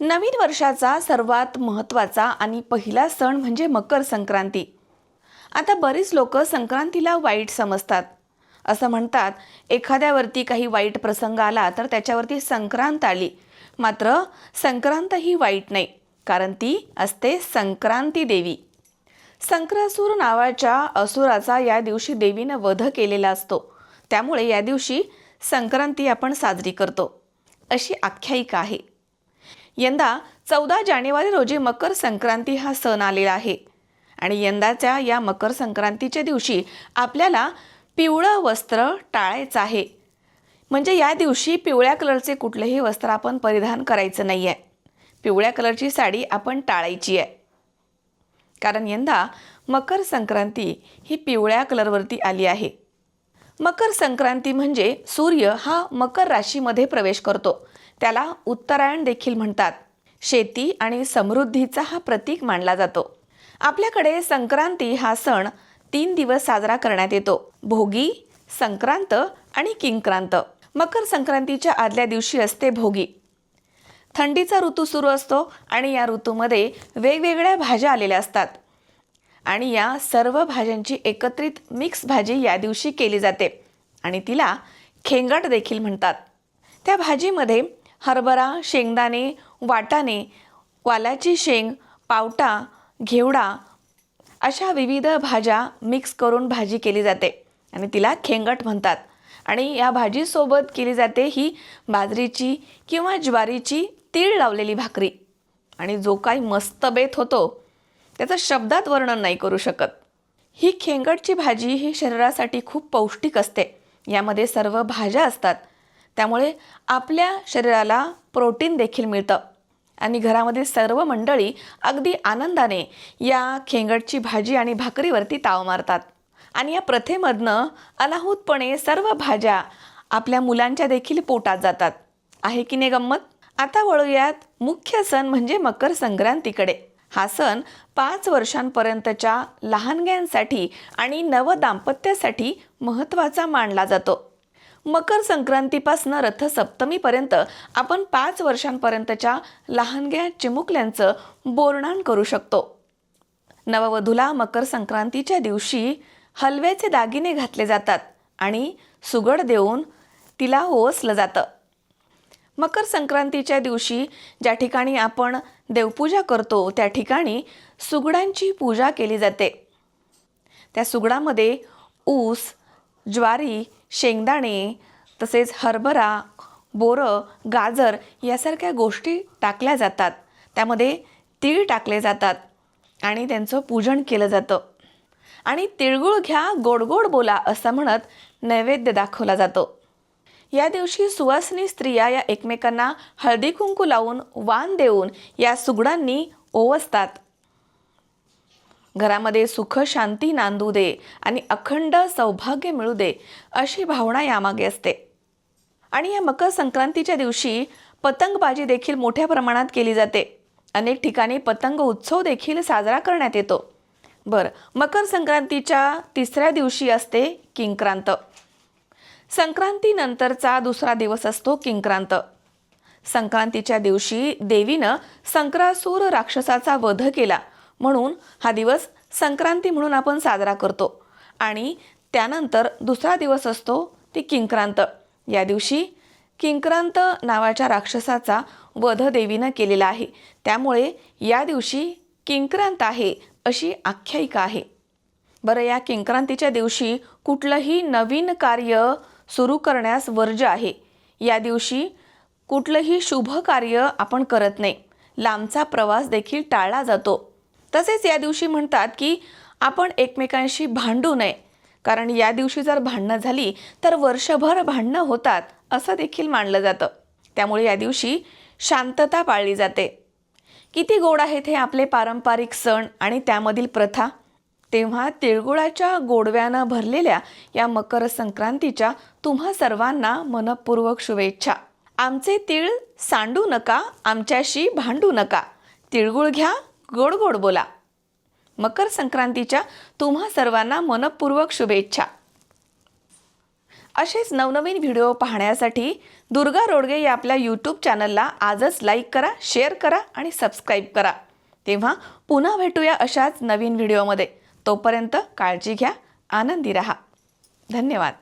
नवीन वर्षाचा सर्वात महत्त्वाचा आणि पहिला सण म्हणजे मकर संक्रांती. आता बरीच लोक संक्रांतीला वाईट समजतात. असं म्हणतात एखाद्यावरती काही वाईट प्रसंग आला तर त्याच्यावरती संक्रांत आली. मात्र संक्रांत ही वाईट नाही कारण ती असते संक्रांती देवी. संक्रासूर नावाच्या असुराचा या दिवशी देवीनं वध केलेला असतो. त्यामुळे या दिवशी संक्रांती आपण साजरी करतो. अशी आख्यायिका आहे. यंदा चौदा जानेवारी रोजी मकर संक्रांती हा सण आलेला आहे. आणि यंदाच्या या मकर संक्रांतीच्या दिवशी आपल्याला पिवळं वस्त्र टाळायचं आहे. म्हणजे या दिवशी पिवळ्या कलरचे कुठलेही वस्त्र आपण परिधान करायचं नाही आहे पिवळ्या कलरची साडी आपण टाळायची आहे कारण यंदा मकर संक्रांती ही पिवळ्या कलरवरती आली आहे. मकर संक्रांती म्हणजे सूर्य हा मकर राशीमध्ये प्रवेश करतो. त्याला उत्तरायण देखील म्हणतात. शेती आणि समृद्धीचा हा प्रतीक मानला जातो. आपल्याकडे संक्रांती हा सण तीन दिवस साजरा करण्यात येतो. भोगी संक्रांत आणि किंक्रांत. मकर संक्रांतीच्या आदल्या दिवशी असते भोगी. थंडीचा ऋतू सुरू असतो आणि या ऋतूमध्ये वेगवेगळ्या भाज्या आलेल्या असतात. आणि या सर्व भाज्यांची एकत्रित मिक्स भाजी या दिवशी केली जाते आणि तिला खेंगट देखील म्हणतात. त्या भाजीमध्ये हरभरा शेंगदाणे वाटाणे वालाची शेंग पावटा घेवडा अशा विविध भाज्या मिक्स करून भाजी केली जाते. आणि तिला खेंगट म्हणतात. आणि या भाजीसोबत केली जाते ही बाजरीची किंवा ज्वारीची तीळ लावलेली भाकरी. आणि जो काही मस्त बेत होतो त्याचं शब्दात वर्णन नाही करू शकत. ही खेंगटची भाजी ही शरीरासाठी खूप पौष्टिक असते. यामध्ये सर्व भाज्या असतात. त्यामुळे आपल्या शरीराला प्रोटीन देखील मिळतं. आणि घरामधील सर्व मंडळी अगदी आनंदाने या खेंगटची भाजी आणि भाकरीवरती ताव मारतात. आणि या प्रथेमधनं अनाहूतपणे सर्व भाज्या आपल्या मुलांच्या देखील पोटात जातात. आहे की नाही गंमत? आता वळूयात मुख्य सण म्हणजे मकर संक्रांतीकडे. हा सण पाच वर्षांपर्यंतच्या लहानग्यांसाठी आणि नवदाम्पत्यासाठी महत्त्वाचा मानला जातो. मकर संक्रांतीपासून रथसप्तमीपर्यंत आपण पाच वर्षांपर्यंतच्या लहानग्या चिमुकल्यांचं बोरणान करू शकतो. नववधूला मकर संक्रांतीच्या दिवशी हलव्याचे दागिने घातले जातात आणि सुगड देऊन तिला ओसलं जातं. मकर संक्रांतीच्या दिवशी ज्या ठिकाणी आपण देवपूजा करतो त्या ठिकाणी सुगडांची पूजा केली जाते. त्या सुगडामध्ये ऊस ज्वारी शेंगदाणे तसेच हरभरा बोरं गाजर यासारख्या गोष्टी टाकल्या जातात. त्यामध्ये तीळ टाकले जातात आणि त्यांचं पूजन केलं जातं. आणि तिळगुळ घ्या गोड गोड बोला असं म्हणत नैवेद्य दाखवला जातो. या दिवशी सुवासिनी स्त्रिया या एकमेकांना हळदी कुंकू लावून वाण देऊन या सुगडांनी ओवसतात. घरामध्ये सुख शांती नांदू दे आणि अखंड सौभाग्य मिळू दे अशी भावना यामागे असते. आणि या मकर संक्रांतीच्या दिवशी पतंगबाजी देखील मोठ्या प्रमाणात केली जाते. अनेक ठिकाणी पतंग उत्सव देखील साजरा करण्यात येतो. बरं मकर संक्रांतीच्या तिसऱ्या दिवशी असते किंक्रांत. संक्रांतीनंतरचा दुसरा दिवस असतो किंक्रांत. संक्रांतीच्या दिवशी देवीनं संक्रासूर राक्षसाचा वध केला. म्हणून हा दिवस संक्रांती म्हणून आपण साजरा करतो. आणि त्यानंतर दुसरा दिवस असतो ती किंक्रांत. या दिवशी किंक्रांत नावाच्या राक्षसाचा वध देवीनं केलेला आहे. त्यामुळे या दिवशी किंक्रांत आहे अशी आख्यायिका आहे. बरं या किंक्रांतीच्या दिवशी कुठलंही नवीन कार्य सुरू करण्यास वर्ज आहे. या दिवशी कुठलंही शुभ कार्य आपण करत नाही. लांबचा प्रवास देखील टाळला जातो. तसेच या दिवशी म्हणतात की आपण एकमेकांशी भांडू नये. कारण या दिवशी जर भांडणं झाली तर वर्षभर भांडणं होतात असं देखील मानलं जातं. त्यामुळे या दिवशी शांतता पाळली जाते. किती गोड आहेत हे आपले पारंपरिक सण आणि त्यामधील प्रथा? तेव्हा तिळगुळाच्या गोडव्यानं भरलेल्या या मकर संक्रांतीच्या तुम्हा सर्वांना मनपूर्वक शुभेच्छा. आमचे तीळ सांडू नका आमच्याशी भांडू नका. तिळगुळ घ्या गोड गोड बोला. मकर संक्रांतीच्या तुम्हा सर्वांना मनपूर्वक शुभेच्छा. असेच नवनवीन व्हिडिओ पाहण्यासाठी दुर्गा रोडगे या आपल्या यूट्यूब चॅनलला आजच लाईक करा शेअर करा आणि सबस्क्राईब करा. तेव्हा पुन्हा भेटूया अशाच नवीन व्हिडिओमध्ये. तोपर्यंत काळजी घ्या आनंदी रहा. धन्यवाद.